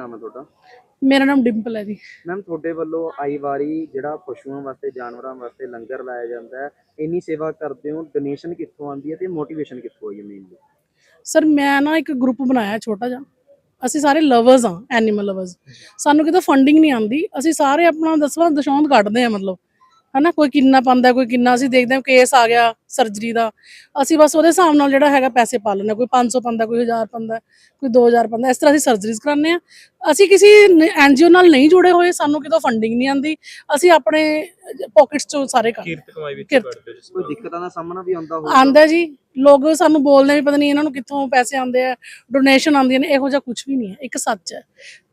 ਨਾਮ ਹੈ ਤੁਹਾਡਾ? ਮੇਰਾ ਨਾਮ ਡਿੰਪਲ ਹੈ ਜੀ। ਮੈਮ ਤੁਹਾਡੇ ਵੱਲੋਂ ਆਈ ਵਾਰੀ ਜਿਹੜਾ ਪਸ਼ੂਆਂ ਵਾਸਤੇ ਜਾਨਵਰਾਂ ਵਾਸਤੇ ਲੰਗਰ ਲਾਇਆ ਜਾਂਦਾ ਹੈ ਇੰਨੀ ਸੇਵਾ ਕਰਦੇ ਹੋ ਡੋਨੇਸ਼ਨ ਕਿੱਥੋਂ ਆਉਂਦੀ ਹੈ ਤੇ ਮੋਟੀਵੇਸ਼ਨ ਕਿੱਥੋਂ ਆਈ ਹੈ ਮੇਨਲੀ ਸਰ ਮੈਂ ਨਾ ਇੱਕ ਗਰੁੱਪ ਬਣਾਇਆ ਛੋਟਾ ਜਿਹਾ। ਅਸੀਂ ਸਾਰੇ ਲਵਰਸ ਹਾਂ ਐਨੀਮਲ ਲਵਰਸ ਸਾਨੂੰ ਕਿਤੇ ਫੰਡਿੰਗ ਨਹੀਂ ਆਉਂਦੀ। ਅਸੀਂ ਸਾਰੇ ਆਪਣਾ ਦਸਵਾਂ ਦਸ਼ੌਂਦ ਕੱਢਦੇ ਹਾਂ ਮਤਲਬ। ਹਨਾ ਕੋਈ ਕਿੰਨਾ ਪਾਉਂਦਾ ਕੋਈ ਕਿੰਨਾ ਅਸੀਂ ਦੇਖਦੇ ਹਾਂ ਕੇਸ ਆ ਗਿਆ ਸਰਜਰੀ ਦਾ। ਅਸੀਂ ਬਸ ਉਹਦੇ ਹਿਸਾਬ ਨਾਲ ਜਿਹੜਾ ਹੈਗਾ ਪੈਸੇ ਪਾ ਹਾਂ ਕੋਈ 500 ਪਾਉਂਦਾ ਕੋਈ 1000 ਪਾਉਂਦਾ ਕੋਈ 2000 ਪਾਉਂਦਾ ਇਸ ਤਰ੍ਹਾਂ ਅਸੀਂ ਸਰਜਰੀਜ਼ ਕਰਾਉਂਦੇ ਹਾਂ। ਅਸੀਂ ਕਿਸੇ ਐਨਜੀਓ ਨਾਲ ਨਹੀਂ ਜੁੜੇ ਹੋਏ ਸਾਨੂੰ ਕਿਤੋਂ ਫੰਡਿੰਗ ਨਹੀਂ ਆਉਂਦੀ। ਅਸੀਂ ਆਪਣੇ ਪਾਕਟਸ ਚੋਂ ਸਾਰੇ ਕਰਦੇ ਕੀਰਤ ਕਮਾਈ ਵਿੱਚ ਜਿਸ ਕੋਈ ਦਿੱਕਤਾਂ ਦਾ ਸਾਹਮਣਾ ਵੀ ਆਉਂਦਾ ਹੋਊਗਾ। ਆਂਦਾ ਜੀ। ਲੋਕ ਸਾਨੂੰ ਬੋਲਦੇ ਵੀ ਪਤਾ ਨਹੀਂ ਇਹਨਾਂ ਨੂੰ ਕਿੱਥੋਂ ਪੈਸੇ ਆਉਂਦੇ ਆ ਡੋਨੇਸ਼ਨ ਆਉਂਦੀਆਂ ਨੇ ਇਹੋ ਜਿਹਾ ਕੁਝ ਵੀ ਨਹੀਂ ਹੈ ਇੱਕ ਸੱਚ ਹੈ।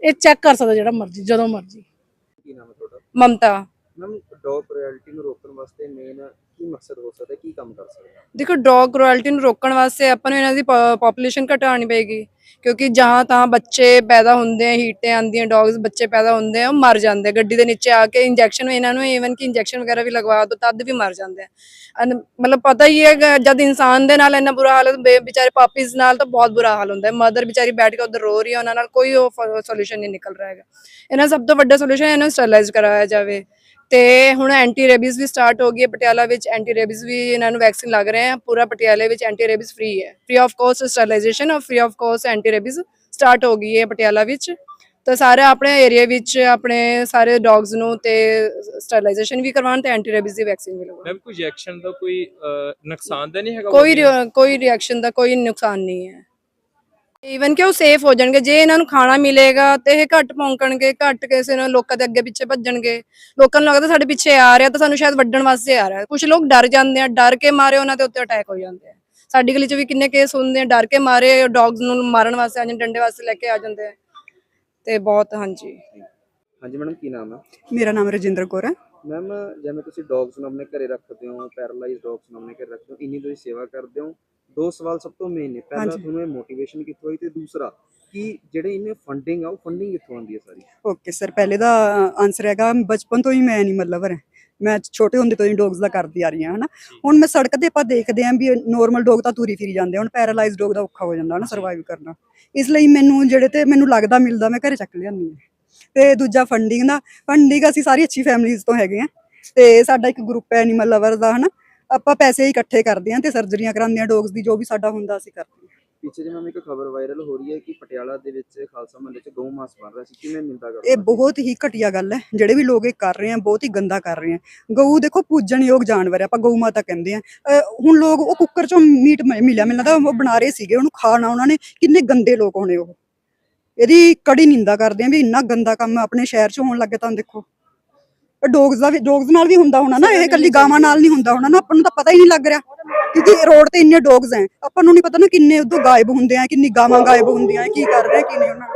ਇਹ ਚੈੱਕ ਕਰ ਸਕਦਾ ਜਿਹੜਾ ਮਰਜ਼ੀ ਜਦੋਂ ਮਰਜ਼ੀ। ਕੀ ਨਾਮ ਹੈ ਤੁਹਾਡਾ? ਮਮਤਾ। ਮੈਮ ਡੌਗ ਕ੍ਰੂਐਲਟੀ ਨੂੰ ਰੋਕਣ ਵਾਸਤੇ ਮੇਨ ਕੀ ਮਕਸਦ ਹੋ ਸਕਦਾ, ਕੀ ਕੰਮ ਕਰ ਸਕਦੇ? ਦੇਖੋ ਡੌਗ ਕ੍ਰੂਐਲਟੀ ਨੂੰ ਰੋਕਣ ਵਾਸਤੇ ਆਪਾਂ ਨੂੰ ਇਹਨਾਂ ਦੀ ਪੋਪੂਲੇਸ਼ਨ ਘਟਾਉਣੀ ਪਏਗੀ। ਕਿਉਂਕਿ ਜਹਾਂ ਤਾਂ ਬੱਚੇ ਪੈਦਾ ਹੁੰਦੇ ਆ ਹੀਟੇ ਆਉਂਦੀਆਂ ਡੌਗਸ ਬੱਚੇ ਪੈਦਾ ਹੁੰਦੇ ਆ, ਉਹ ਮਰ ਜਾਂਦੇ ਗੱਡੀ ਦੇ ਨੀਚੇ ਆ ਕੇ ਇੰਜੈਕਸ਼ਨ ਇਹਨਾਂ ਨੂੰ ਈਵਨ ਕਿ ਇੰਜੈਕਸ਼ਨ ਵਗੈਰਾ ਵੀ ਲਗਵਾ ਦੋ, ਤਦ ਵੀ ਮਰ ਜਾਂਦੇ ਆ। ਮਤਲਬ ਪਤਾ ਹੀ ਹੈ ਜਦ ਇਨਸਾਨ ਦੇ ਨਾਲ ਇੰਨਾ ਬੁਰਾ ਹਾਲ ਵਿਚਾਰੇ ਪਾਪੀਜ਼ ਨਾਲ ਤਾਂ ਬਹੁਤ ਬੁਰਾ ਹਾਲ ਹੁੰਦਾ ਹੈ। ਮਦਰ ਵਿਚਾਰੀ ਬੈਠ ਕੇ ਉਧਰ ਰੋ ਰਹੀ ਹੈ, ਉਹਨਾਂ ਨਾਲ ਕੋਈ ਉਹ ਸੋਲੂਸ਼ਨ ਨਹੀਂ ਨਿਕਲ ਰਿਹਾ ਹੈਗਾ। ਇਹਨਾਂ ਸਭ ਤੋਂ ਵੱਡਾ ਸੋਲੂਸ਼ਨ ਇਹਨਾਂ ਨੂੰ ਸਟਰਲਾਈਜ਼ ਕਰਾਇਆ ਜਾਵੇ। ਤੇ ਹੁਣ ਐਂਟੀ ਰੇਬੀਜ਼ ਵੀ ਸਟਾਰਟ ਹੋ ਗਈ ਹੈ ਪਟਿਆਲਾ ਵਿੱਚ ਐਂਟੀ ਰੇਬੀਜ਼ ਵੀ ਇਹਨਾਂ ਨੂੰ ਵੈਕਸੀਨ ਲੱਗ ਰਹੇ ਹੈ ਪੂਰਾ ਪਟਿਆਲੇ ਵਿੱਚ ਐਂਟੀ ਰੇਬੀਜ਼ ਫ੍ਰੀ ਹੈ। ਫ੍ਰੀ ਆਫ ਕੋਸਟ ਸਟਰਲਾਈਜੇਸ਼ਨ ਔਰ free of cost anti rabies start ਹੋ ਗਈ ਹੈ ਪਟਿਆਲਾ ਵਿੱਚ। ਤਾਂ ਸਾਰੇ ਆਪਣੇ ਏਰੀਆ ਵਿੱਚ ਆਪਣੇ ਸਾਰੇ ਡੌਗਸ ਨੂੰ ਤੇ ਸਟਰਲਾਈਜੇਸ਼ਨ ਵੀ ਕਰਵਾਉਣ ਤੇ ਐਂਟੀ ਰੇਬੀਜ਼ ਦੀ ਵੈਕਸੀਨ ਵੀ ਲਗਵਾਉਣ ਮੈਮ ਕੋਈ ਇੰਜੈਕਸ਼ਨ ਦਾ ਕੋਈ ਨੁਕਸਾਨ ਤਾਂ ਨਹੀਂ ਹੈਗਾ ਕੋਈ ਕੋਈ ਰਿਐਕਸ਼ਨ ਦਾ ਕੋਈ ਨੁਕਸਾਨ ਨਹੀਂ ਹੈ। ਈਵਨ ਕਿ ਉਹ ਸੇਫ ਹੋ ਜਾਣਗੇ ਜੇ ਇਹਨਾਂ ਨੂੰ ਖਾਣਾ ਮਿਲੇਗਾ ਤੇ ਇਹ ਘੱਟ ਭੌਂਕਣਗੇ ਘੱਟ ਕਿਸੇ ਨਾਲ ਲੋਕਾਂ ਦੇ ਅੱਗੇ ਪਿੱਛੇ ਭੱਜਣਗੇ। ਲੋਕਾਂ ਨੂੰ ਲੱਗਦਾ ਸਾਡੇ ਪਿੱਛੇ ਆ ਰਿਹਾ ਤਾਂ ਸਾਨੂੰ ਸ਼ਾਇਦ ਵੱਢਣ ਵਾਸਤੇ ਆ ਰਿਹਾ। ਕੁਝ ਲੋਕ ਡਰ ਜਾਂਦੇ ਆ ਡਰ ਕੇ ਮਾਰੇ ਉਹਨਾਂ ਦੇ ਉੱਤੇ ਅਟੈਕ ਹੋ ਜਾਂਦੇ ਆ। ਸਾਡੀ ਗਲੀ 'ਚ ਵੀ ਕਿੰਨੇ ਕੇਸ ਹੁੰਦੇ ਆ ਡਰ ਕੇ ਮਾਰੇ ਡੌਗਸ ਨੂੰ ਮਾਰਨ ਵਾਸਤੇ ਆ ਜਾਂਦੇ ਡੰਡੇ ਵਾਸਤੇ ਲੈ ਕੇ ਆ ਜਾਂਦੇ ਆ। ਤੇ ਬਹੁਤ ਹਾਂਜੀ। ਹਾਂਜੀ ਮੈਡਮ ਕੀ ਨਾਮ ਹੈ ਮੇਰਾ ਨਾਮ ਰਜਿੰਦਰ ਕੌਰ ਹੈ। ਮੈਮ ਜਿਵੇਂ ਤੁਸੀਂ ਡੌਗਸ ਨੂੰ ਆਪਣੇ ਘਰੇ ਰੱਖਦੇ ਹੋ ਪੈਰਾਲਾਈਜ਼ ਡੌਗਸ ਨੂੰ ਆਪਣੇ ਘਰੇ ਰੱਖਦੇ ਹੋ ਇੰਨੀ ਤੁਸੀਂ ਸੇਵਾ ਕਰਦੇ ਹੋ ਦੋ ਸਵਾਲ ਸਭ ਤੋਂ ਮੇਨ ਨੇ। ਪਹਿਲਾ ਹਾਂਜੀ। ਤੁਹਾਨੂੰ ਇਹ ਮੋਟੀਵੇਸ਼ਨ ਕਿੱਥੋਂ ਆਈ ਤੇ ਦੂਸਰਾ ਕਿ ਜਿਹੜੇ ਇਹਨੇ ਫੰਡਿੰਗ ਆ ਉਹ ਫੰਡਿੰਗ ਕਿੱਥੋਂ ਆਉਂਦੀ ਹੈ ਸਾਰੀ? ਓਕੇ ਸਰ ਪਹਿਲੇ ਦਾ ਆਨਸਰ ਹੈਗਾ ਬਚਪਨ ਤੋਂ ਹੀ ਮੈਂ ਐਨੀਮਲ ਲਵਰ ਹਾਂ ਮੈਂ ਛੋਟੇ ਹੁੰਦੇ ਤੋਂ ਹੀ ਡੌਗਸ ਦਾ ਕਰਦੀ ਆ ਰਹੀ ਹਾਂ ਹਨਾ। ਹੁਣ ਮੈਂ ਸੜਕ ਤੇ ਆਪਾਂ ਦੇਖਦੇ ਆਂ ਵੀ ਨੋਰਮਲ ਡੌਗ ਤਾਂ ਤੁਰੀ ਫਿਰੀ ਜਾਂਦੇ ਆ, ਹੁਣ ਪੈਰਾਲਾਈਜ਼ ਡੌਗ ਦਾ ਔਖਾ ਹੋ ਜਾਂਦਾ ਹਨਾ ਸਰਵਾਈਵ ਕਰਨਾ। ਇਸ ਲਈ ਮੈਨੂੰ ਜਿਹੜੇ ਤੇ ਮੈਨੂੰ ਲੱਗਦਾ ਮਿਲਦਾ ਮੈਂ ਘਰੇ ਚੱਕ ਲਿਆਉਂਦੀ ਹਾਂ। ਤੇ ਦੂਜਾ ਫੰਡਿੰਗ ਦਾ ਫੰਡਿੰਗ ਅਸੀਂ ਸਾਰੀ ਅੱਛੀ ਫੈਮਿਲੀਜ਼ ਤੋਂ ਹੈਗੇ ਆ ਤੇ ਸਾਡਾ ਇੱਕ ਗਰੁੱਪ ਹੈ ਐਨੀਮਲ ਲਵਰ ਦਾ ਹਨਾ। ਆਪਾਂ ਪੈਸੇ ਇਕੱਠੇ ਕਰਦੇ ਆਂ ਤੇ ਸਰਜਰੀਆਂ ਕਰਾਉਂਦੇ ਆਂ ਡੌਗਸ ਦੀ ਜੋ ਵੀ ਸਾਡਾ ਹੁੰਦਾ ਅਸੀਂ ਕਰਦੇ ਹਾਂ। ਪਿੱਛੇ ਜੇ ਮੈਮ ਇੱਕ ਖਬਰ ਵਾਇਰਲ ਹੋ ਰਹੀ ਹੈ ਕਿ ਪਟਿਆਲਾ ਦੇ ਵਿੱਚ ਖਾਲਸਾ ਮੰਦਿਰ 'ਚ ਗਊ ਮਾਸ ਬਣ ਰਿਹਾ ਸੀ। ਕਿਵੇਂ ਨਿੰਦਾ ਕਰਦੇ ਇਹ ਬਹੁਤ ਹੀ ਘਟੀਆ ਗੱਲ ਹੈ। ਜਿਹੜੇ ਵੀ ਲੋਕ ਇਹ ਕਰ ਰਹੇ ਆ ਬਹੁਤ ਹੀ ਗੰਦਾ ਕਰ ਰਹੇ ਆ। ਗਊ ਦੇਖੋ ਪੂਜਣਯੋਗ ਜਾਨਵਰ ਹੈ ਆਪਾਂ ਗਊ ਮਾਤਾ ਕਹਿੰਦੇ ਆ। ਹੁਣ ਲੋਕ ਉਹ ਕੁੱਕਰ ਚੋਂ ਮੀਟ ਮ- ਮਿਲਿਆ ਮੈਨੂੰ ਲੱਗਦਾ ਉਹ ਬਣਾ ਰਹੇ ਸੀਗੇ ਉਹਨੂੰ ਖਾਣਾ ਉਹਨਾਂ ਨੇ ਕਿੰਨੇ ਗੰਦੇ ਲੋਕ ਹੋਣੇ ਉਹ। ਇਹਦੀ ਕੜੀ ਨਿੰਦਾ ਕਰਦੇ ਆ ਵੀ ਇੰਨਾ ਗੰਦਾ ਕੰਮ ਆਪਣੇ ਸ਼ਹਿਰ 'ਚ ਹੋਣ ਲੱਗੇ ਤਾਂ ਦੇਖੋ। ਡੋਗਸ ਦਾ ਵੀ ਡੋਗਸ ਨਾਲ ਵੀ ਹੁੰਦਾ ਹੋਣਾ ਨਾ ਇਹ ਇਕੱਲੀ ਗਾਵਾਂ ਨਾਲ ਨਹੀਂ ਹੁੰਦਾ ਹੋਣਾ ਨਾ ਆਪਾਂ ਨੂੰ ਤਾਂ ਪਤਾ ਹੀ ਨਹੀਂ ਲੱਗ ਰਿਹਾ ਕਿਉਂਕਿ ਰੋਡ ਤੇ ਇੰਨੇ ਡੋਗਸ ਐ ਆਪਾਂ ਨੂੰ ਨਹੀਂ ਪਤਾ ਨਾ ਕਿੰਨੇ ਉਦੋਂ ਗਾਇਬ ਹੁੰਦੇ ਆ ਕਿੰਨੀ ਗਾਵਾਂ ਗਾਇਬ ਹੁੰਦੀਆਂ ਕੀ ਕਰ ਰਹੇ ਕੀ ਨਹੀਂ ਉਹਨਾਂ